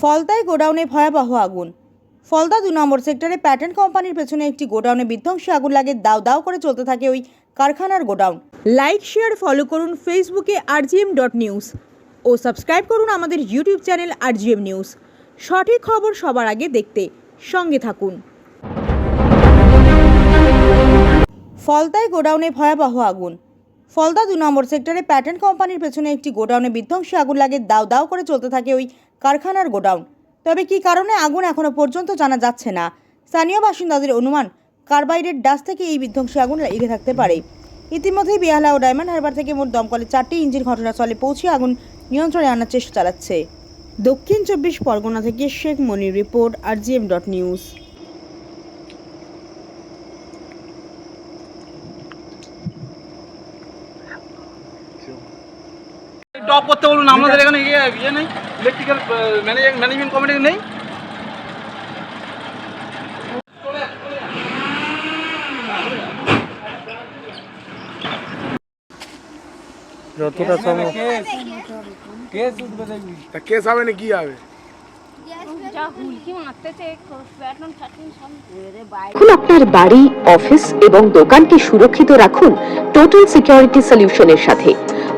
ফলতায় গোডাউনে ভয়াবহ আগুন। ফলতা দু নম্বর সেক্টরে প্যাটার্ন কোম্পানির পেছনে একটি গোডাউনে বিধ্বংসী আগুন লাগে, দাও দাও করে চলতে থাকে ওই কারখানার গোডাউন। লাইক শেয়ার ফলো করুন ফেসবুকে আরজিএম ডট নিউজ। ও সাবস্ক্রাইব করুন আমাদের ইউটিউব চ্যানেল আরজিএম নিউজ। সঠিক খবর সবার আগে দেখতে সঙ্গে থাকুন। ফলতায় গোডাউনে ভয়াবহ আগুন। ফলতা দু নম্বর সেক্টরে প্যাটার্ন কোম্পানির পেছনে একটি গোডাউনে বিধ্বংসী আগুন লাগে, দাও দাও করে চলতে থাকে ওই কারখানার গোডাউন। তবে কী কারণে আগুন এখনও পর্যন্ত জানা যাচ্ছে না? স্থানীয় বাসিন্দাদের অনুমান, কার্বাইডের ডাস থেকে এই বিধ্বংসী আগুন লেগে থাকতে পারে। ইতিমধ্যেই বেহালা ও ডায়মন্ড হারবার থেকে মোট দমকলের চারটি ইঞ্জিন ঘটনাস্থলে পৌঁছে আগুন নিয়ন্ত্রণে আনার চেষ্টা চালাচ্ছে। দক্ষিণ চব্বিশ পরগনা থেকে Sheikh Monir report, RGM dot news. Top করতে বলুন আমাদের এখানে ইয়ে ইয়ে নেই ইলেকট্রিক্যাল ম্যানেজমেন্ট কমিটি নেই। যতটা সম্ভব। কেস হবে না কি হবে? এখন আপনার বাড়ি অফিস এবং দোকানকে সুরক্ষিত রাখুন টোটাল সিকিউরিটি সলিউশনের সাথে।